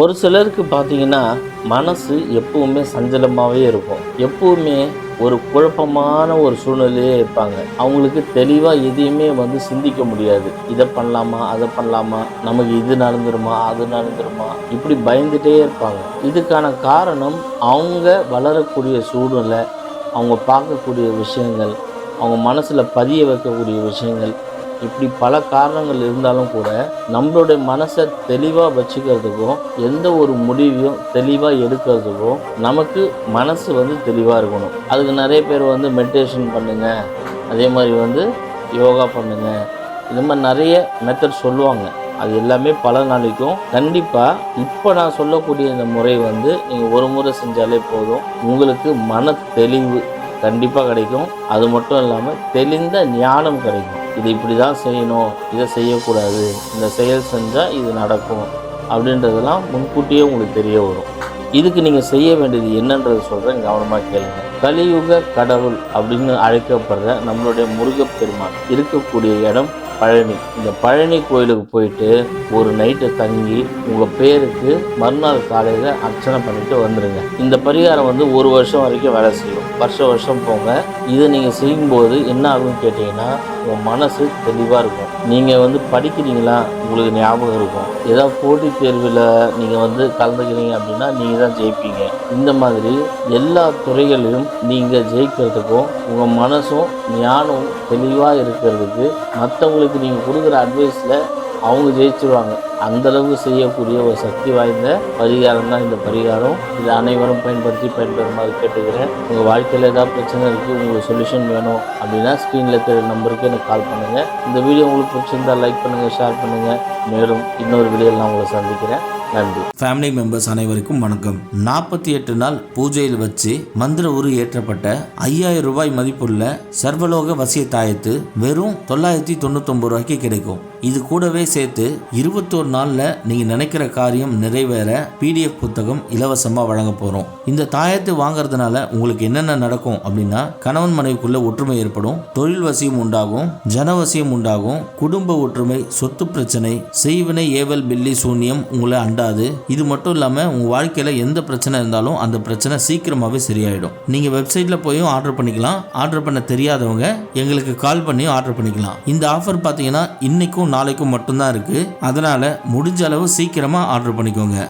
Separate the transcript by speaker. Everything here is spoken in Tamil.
Speaker 1: ஒரு சிலருக்கு பார்த்தீங்கன்னா மனசு எப்பவுமே சஞ்சலமாகவே இருக்கும். எப்பவுமே ஒரு குழப்பமான ஒரு சூழ்நிலையே இருப்பாங்க. அவங்களுக்கு தெளிவாக எதையுமே வந்து சிந்திக்க முடியாது. இதை பண்ணலாமா அதை பண்ணலாமா நமக்கு இது நடந்துருமா அது நடந்துருமா இப்படி பயந்துட்டே இருப்பாங்க. இதுக்கான காரணம் அவங்க வளரக்கூடிய சூழ்நிலை அவங்க பார்க்கக்கூடிய விஷயங்கள் அவங்க மனசில் பதிய வைக்கக்கூடிய விஷயங்கள் இப்படி பல காரணங்கள் இருந்தாலும் கூட நம்மளுடைய மனசை தெளிவாக வச்சுக்கிறதுக்கும் எந்த ஒரு முடிவையும் தெளிவாக எடுக்கிறதுக்கும் நமக்கு மனசு வந்து தெளிவாக இருக்கணும். அதுக்கு நிறைய பேர் வந்து மெடிடேஷன் பண்ணுங்க. அதே மாதிரி வந்து யோகா பண்ணுங்க. இந்த மாதிரி நிறைய மெத்தட் சொல்லுவாங்க. அது எல்லாமே பல நாளைக்கும். கண்டிப்பாக இப்போ நான் சொல்லக்கூடிய இந்த முறை வந்து நீங்கள் ஒரு முறை செஞ்சாலே போதும். உங்களுக்கு மன தெளிவு கண்டிப்பாக கிடைக்கும். அது மட்டும் இல்லாமல் தெளிந்த ஞானம் கிடைக்கும். இது இப்படி தான் செய்யணும் இதை செய்யக்கூடாது இந்த செயல் செஞ்சால் இது நடக்கும் அப்படின்றதெல்லாம் முன்கூட்டியே உங்களுக்கு தெரிய வரும். இதுக்கு நீங்கள் செய்ய வேண்டியது என்னன்றது சொல்கிறேன் கவனமாக கேளுங்க. கலியுக கடவுள் அப்படின்னு அழைக்கப்படுற நம்மளுடைய முருகப்பெருமான் இருக்கக்கூடிய இடம் பழனி. இந்த பழனி கோயிலுக்கு போயிட்டு ஒரு நைட்டு தங்கி உங்கள் பேருக்கு மறுநாள் காலையில் அர்ச்சனை பண்ணிட்டு வந்துடுங்க இந்த பரிகாரம் வந்து ஒரு வருஷம் வரைக்கும் வேலை செய்யும். வருஷம் வருஷம் போங்க. இதை நீங்கள் செய்யும்போது என்ன ஆகும்னு கேட்டிங்கன்னா உங்கள் மனசு தெளிவாக இருக்கும். நீங்கள் வந்து படிக்கிறீங்களா? உங்களுக்கு ஞாபகம் இருக்கும். ஏதாவது போட்டித் தேர்வில் நீங்கள் வந்து கலந்துக்கிறீங்க அப்படின்னா நீங்கள் தான் ஜெயிப்பீங்க. இந்த மாதிரி எல்லா துறைகளிலும் நீங்கள் ஜெயிக்கிறதுக்கும் உங்கள் மனசும் ஞானம் தெளிவாக இருக்கிறதுக்கு மற்றவங்களுக்கு நீங்கள் கொடுக்குற அட்வைஸில் அவங்க ஜெயிச்சிருவாங்க. அந்த செய்யக்கூடிய ஒரு சக்தி வாய்ந்த பரிகாரம் தான் இந்த பரிகாரம். இது அனைவரும் பயன்படுத்தி பயன்பெறுமாறு கேட்டுக்கிறேன். உங்கள் வாழ்க்கையில் ஏதாவது பிரச்சனை இருக்குது உங்களுக்கு சொல்யூஷன் வேணும் அப்படின்னா ஸ்க்ரீனில் இருக்கிற நம்பருக்கு எனக்கு கால் பண்ணுங்கள் இந்த வீடியோ உங்களுக்கு பிடிச்சிருந்தால் லைக் பண்ணுங்கள் ஷேர் பண்ணுங்கள் மேலும் இன்னொரு வீடியோவில் நான் உங்களை சந்திக்கிறேன். நன்றி.
Speaker 2: ஃபேமிலி மெம்பர்ஸ் அனைவருக்கும் வணக்கம். நாற்பத்தி எட்டு நாள் பூஜையில் வச்சு மந்திர உரு ஏற்றப்பட்ட ஐயாயிரம் ரூபாய் மதிப்புள்ள சர்வலோக வசிய தாயத்து வெறும் தொள்ளாயிரத்தி தொண்ணூத்தொம்பது ரூபாய்க்கு கிடைக்கும். இது கூடவே சேர்த்து இருபத்தோரு நாளில் நீங்கள் நினைக்கிற காரியம் நிறைவேற பிடிஎஃப் புத்தகம் இலவசமாக வழங்க போகிறோம் இந்த தாயத்தை வாங்குறதுனால உங்களுக்கு என்னென்ன நடக்கும் அப்படின்னா கணவன் மனைவிக்குள்ள ஒற்றுமை ஏற்படும் தொழில் வசியம் உண்டாகும் ஜனவசியம் உண்டாகும் குடும்ப ஒற்றுமை சொத்து பிரச்சனை செய்வினை ஏவல் பில்லி சூன்யம் உங்களை அண்டாது. இது மட்டும் இல்லாமல் உங்கள் வாழ்க்கையில் எந்த பிரச்சனை இருந்தாலும் அந்த பிரச்சனை சீக்கிரமாகவே சரியாயிடும். நீங்கள் வெப்சைட்டில் போயும் ஆர்டர் பண்ணிக்கலாம். ஆர்டர் பண்ண தெரியாதவங்க எங்களுக்கு கால் பண்ணியும் ஆர்டர் பண்ணிக்கலாம். இந்த ஆஃபர் பார்த்தீங்கன்னா இன்னைக்கும் நாளைக்கும் மட்டும்தான் இருக்குது அதனால் முடிஞ்ச அளவு சீக்கிரமாக ஆர்டர் பண்ணிக்கோங்க.